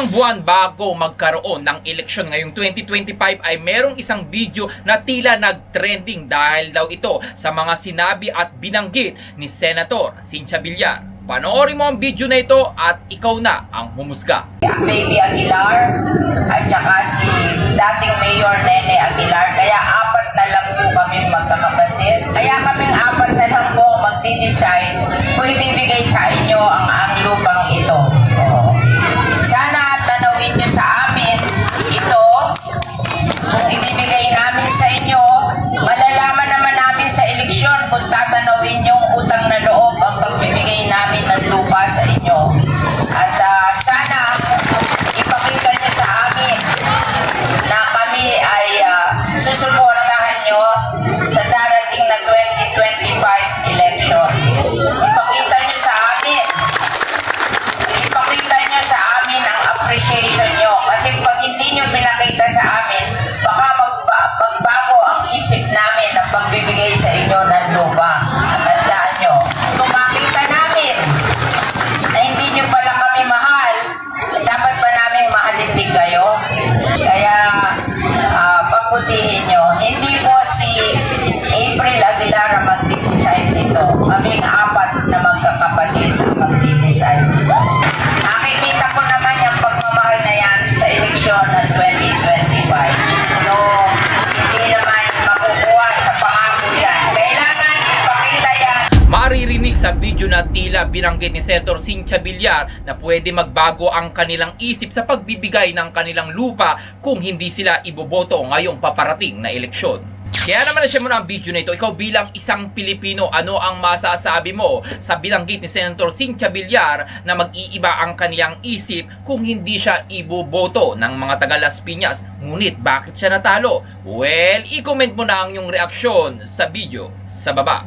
naman bago magkaroon ng eleksyon ngayong 2025 ay merong isang video na tila nag-trending dahil daw ito sa mga sinabi at binanggit ni Senator Cynthia Villar. Panoorin mo ang video na ito at ikaw na ang humusga. Baby Aguilar at saka si dating Mayor Nene Aguilar. Kaya apat na lang po kami magkakapatid. Kaya kaming apat na lang po magdi-decide kung ibibigay yung utang na loob ang pagbibigay namin ng lupa sa inyo. Aguilar ang magdi-decide nito. Kaming apat na magkakapatid ang magdi-decide nito. Nakikita ko naman yung pagmamahal na yan sa eleksyon ng 2025. So, hindi naman makukuha sa pangako yan. Kailangan ipakita yan Maririnig sa video na tila binanggit ni Senator Cynthia Villar na pwede magbago ang kanilang isip sa pagbibigay ng kanilang lupa kung hindi sila iboboto ngayong paparating na eleksyon. Kaya naman na siya muna ang video na ito. Ikaw bilang isang Pilipino, ano ang masasabi mo sa binanggit ni Senator Cynthia Villar na mag-iiba ang kaniyang isip kung hindi siya iboboto ng mga taga Las Piñas? Ngunit bakit siya natalo? Well, i-comment mo na ang iyong reaksyon sa video sa baba.